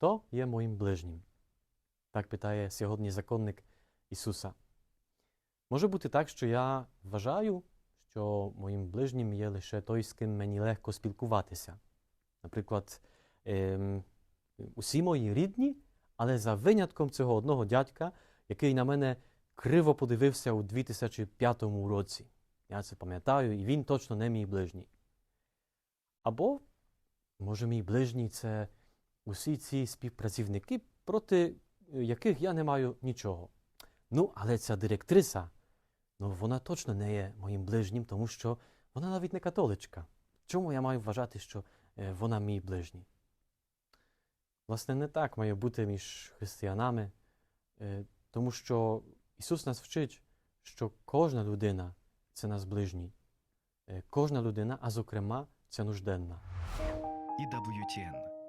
Хто є моїм ближнім? Так питає сьогодні законник Ісуса. Може бути так, що я вважаю, що моїм ближнім є лише той, з ким мені легко спілкуватися. Наприклад, ем, усі мої рідні, але за винятком цього одного дядька, який на мене криво подивився у 2005 році. Я це пам'ятаю, і він точно не мій ближній. Або, може, мій ближній це усі ці співпрацівники, проти е, яких я не маю нічого. Ну, але ця директриса, ну вона точно не є моїм ближнім, тому що вона навіть не католичка. Чому я маю вважати, що е, вона мій ближній? Власне, не так має бути між християнами, е, тому що Ісус нас вчить, що кожна людина це наш ближній. Кожна людина, а зокрема, це нужденна. EWTN